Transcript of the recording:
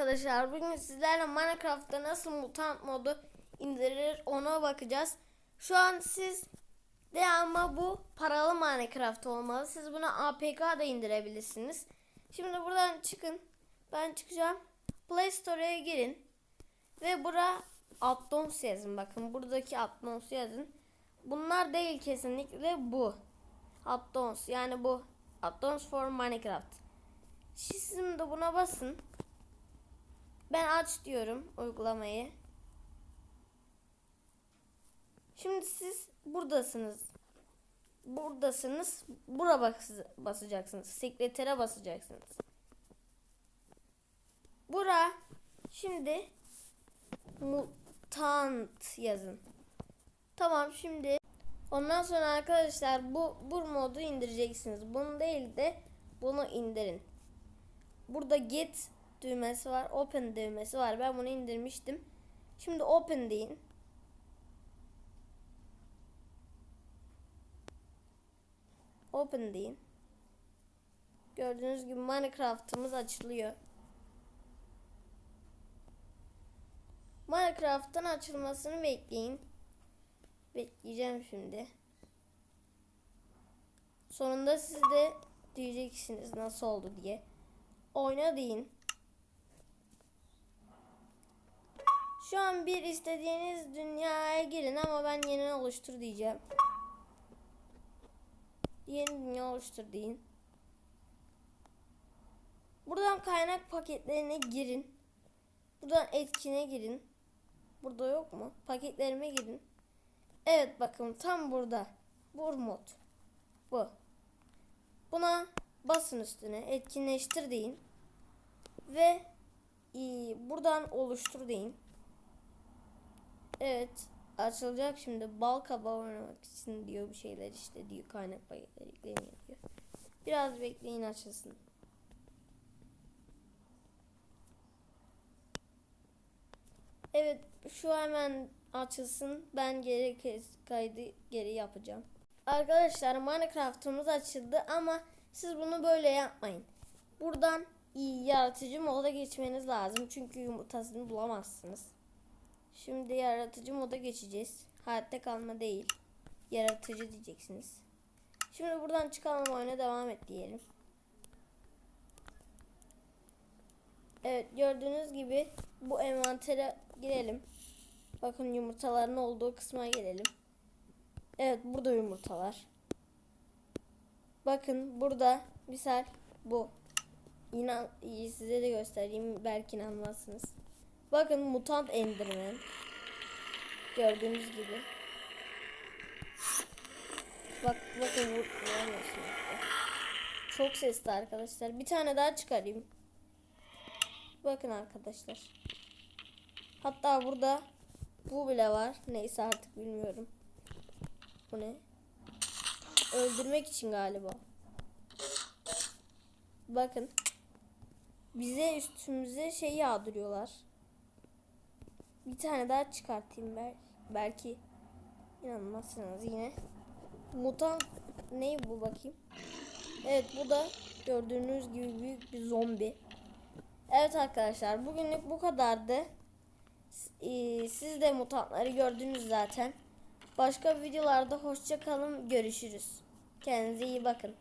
arkadaşlar. Bugün sizlerle Minecraft'ta nasıl mutant modu indirilir ona bakacağız. Şu an siz de ama bu paralı Minecraft olmalı. Siz bunu APK da indirebilirsiniz. Şimdi buradan çıkın. Ben çıkacağım. Play Store'ya girin. Ve bura Addons yazın. Bakın buradaki Addons yazın. Bunlar değil kesinlikle bu. Addons yani bu. Addons for Minecraft. Şimdi buna basın. Ben aç diyorum uygulamayı. Şimdi siz buradasınız. Buradasınız. Bura bas basacaksınız. Sekretere basacaksınız. Bura şimdi mutant yazın. Tamam şimdi ondan sonra arkadaşlar bu bu modu indireceksiniz. Bunu değil de bunu indirin. Burada get düğmesi var. Open düğmesi var. Ben bunu indirmiştim. Şimdi open deyin. Open deyin. Gördüğünüz gibi Minecraft'ımız açılıyor. Minecraft'ın açılmasını bekleyin. Bekleyeceğim şimdi. Sonunda siz de diyeceksiniz nasıl oldu diye. Oyna deyin. Şu an bir istediğiniz dünyaya girin ama ben yeni oluştur diyeceğim. Yeni dünya oluştur deyin. Buradan kaynak paketlerine girin. Buradan etkine girin. Burada yok mu? Paketlerime girin. Evet bakın tam burada. Bu mod. Bu. Buna basın üstüne etkinleştir deyin. Ve e, buradan oluştur deyin. Evet açılacak şimdi bal kabağı oynamak için diyor bir şeyler işte diyor kaynak paketleri ekleniyor diyor. Biraz bekleyin açılsın. Evet şu hemen açılsın. Ben geri kaydı geri yapacağım. Arkadaşlar Minecraft'ımız açıldı ama siz bunu böyle yapmayın. Buradan yaratıcı moda geçmeniz lazım. Çünkü yumurtasını bulamazsınız. Şimdi yaratıcı moda geçeceğiz. Hayatta kalma değil. Yaratıcı diyeceksiniz. Şimdi buradan çıkalım oyuna devam et diyelim. Evet gördüğünüz gibi bu envantere girelim. Bakın yumurtaların olduğu kısma gelelim. Evet burada yumurtalar. Bakın burada misal bu. İnan size de göstereyim belki inanmazsınız. Bakın mutant enderman. Gördüğünüz gibi. Bak bakın vur- vuramıyorsunuz. da. Çok sesli arkadaşlar. Bir tane daha çıkarayım. Bakın arkadaşlar. Hatta burada bu bile var. Neyse artık bilmiyorum. Bu ne? Öldürmek için galiba. Bakın. Bize üstümüze şey yağdırıyorlar. Bir tane daha çıkartayım bel belki. İnanmazsınız yine. Mutant ne bu bakayım? Evet bu da gördüğünüz gibi büyük bir zombi. Evet arkadaşlar bugünlük bu kadardı. Ee, Siz de mutantları gördünüz zaten. Başka videolarda hoşça kalın görüşürüz. Kendinize iyi bakın.